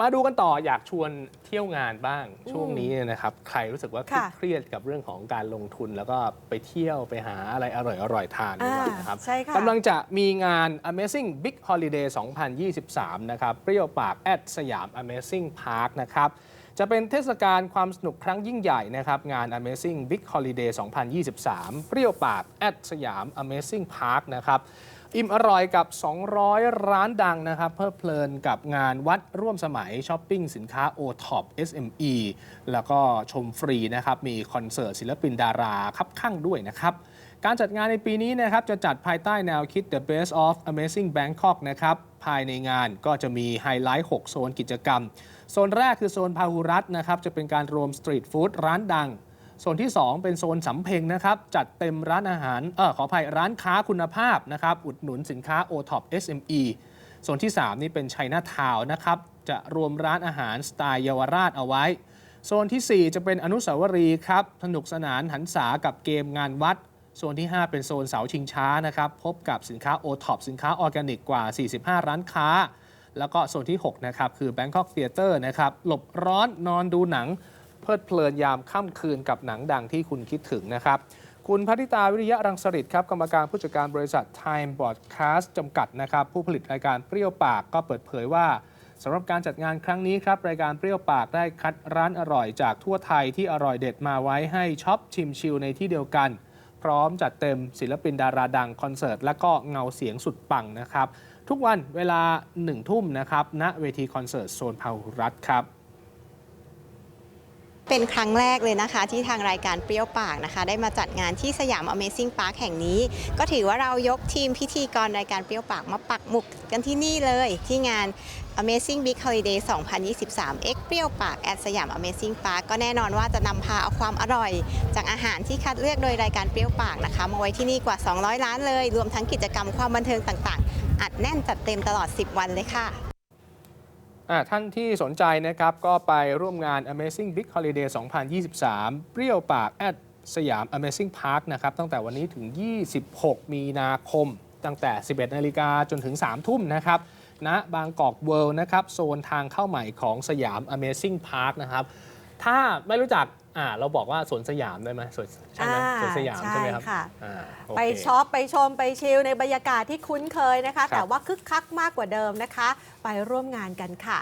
มาดูกันต่ออยากชวนเที่ยวงานบ้างช่วงนี้เนี่ยนะครับ ใครรู้สึกว่าค่ะเครียดกับเรื่องของการลงทุน แล้วก็ไปเที่ยวไปหาอะไรอร่อยๆทานดีกว่านะครับอ่าใช่ค่ะ กำลังจะมีงาน Amazing Big Holiday 2023 นะครับเปรี้ยวปากแอดสยาม Amazing Park นะครับ จะเป็นเทศกาลความสนุกครั้งยิ่งใหญ่นะครับ งาน Amazing Big Holiday 2023 เปรี้ยวปากแอดสยาม Amazing Park นะครับ อิ่มอร่อยกับ 200 ร้านดังนะครับ เพลิดเพลินกับงานวัดร่วมสมัยช้อปปิ้งสินค้า o t o p SME แล้วก็ชมฟรีนะครับ มีคอนเสิร์ตศิลปินดาราคับข้างด้วยนะครับ การจัดงานในปีนี้นะครับ จะจัดภายใต้แนวคิด The Best of Amazing Bangkok นะครับ ภายในงานก็จะมีไฮไลท์ 6 โซนกิจกรรม โซนแรกคือโซนพาหุรัตน์นะครับจะเป็นการรวมสตรีทฟู้ดร้านดัง โซนที่ 2 เป็นโซนสำเพ็งนะครับจัดเต็มร้านอาหารเออขออภัยร้านค้าคุณภาพนะครับอุดหนุนสินค้า O-Top SME โซนที่ 3 นี่เป็นชัยนาทาวนะครับจะรวมร้านอาหารสไตล์เยาวราชเอาไว้ โซนทีสี่ 4 จะเป็นอนุสาวรีย์ครับสนุกสนานหันษากับเกมงานวัด โซนที่ 5 เป็นโซนเสาชิงช้านะครับพบกับสินค้า O-Top สินค้าออร์แกนิกกว่า 45 ร้านค้า แล้วก็โซนที่ 6 นะครับคือ Bangkok Theater นะครับหลบร้อนนอนดูหนัง เพลิดเพลินยามค่ำคืนกับหนังดังที่คุณคิดถึงนะครับ คุณพัทิตาวิริยะรังสฤษครับกรรมการผู้จัดการบริษัท Time Broadcast จำกัดนะครับผู้ผลิตรายการเปรี้ยวปากก็เปิดเผยว่าสำหรับการจัดงานครั้งนี้ครับรายการเปรี้ยวปากได้คัดร้านอร่อยจากทั่วไทยที่อร่อยเด็ดมาไว้ให้ช็อปชิมชิลในที่เดียวกัน พร้อมจัดเต็มศิลปินดาราดังคอนเสิร์ตและก็เงาเสียงสุดปังนะครับ ทุกวันเวลา1ทุ่มนะครับณเวทีคอนเสิร์ตโซนพาหุรัตครับ เป็นครั้งแรกเลยนะคะ ที่ทางรายการเปรี้ยวปากนะคะ ได้มาจัดงานที่สยาม Amazing Park แห่งนี้ ก็ถือว่าเรายกทีมพิธีกรรายการเปรี้ยวปากมาปักหมุกกันที่นี่เลย ที่งาน Amazing Big Holiday 2023 X เปรี้ยวปากแอดสยาม Amazing Park ก็แน่นอนว่าจะนำพาเอาความอร่อย จากอาหารที่คัดเลือกโดยรายการเปรี้ยวปากนะคะ มาไว้ที่นี่กว่า 200 ล้านเลย รวมทั้งกิจกรรมความบันเทิงต่างๆ อัดแน่นจัดเต็มตลอด 10 วันเลยค่ะ ท่านที่สนใจนะครับก็ไปร่วมงาน Amazing Big Holiday 2023 เปรี้ยวปากแอดสยาม Amazing Park นะครับตั้งแต่วันนี้ถึง 26 มีนาคม ตั้งแต่ 11 นาฬิกาจนถึง 3 ทุ่มนะครับณบางกอกเวิลด์นะครับ โซนทางเข้าใหม่ของสยาม Amazing Park นะครับ ถ้าไม่รู้จักอ่าเราบอกว่าสวนสยามได้ไหมสวนใช่ไหมอ่าสวนสยามใช่ไหมครับใช่ค่ะอ่าโเค ไปช็อปไปชมไปชิลในบรรยากาศที่คุ้นเคยนะคะครับแต่ว่าคึกคักมากกว่าเดิมนะคะ ไปร่วมงานกันค่ะ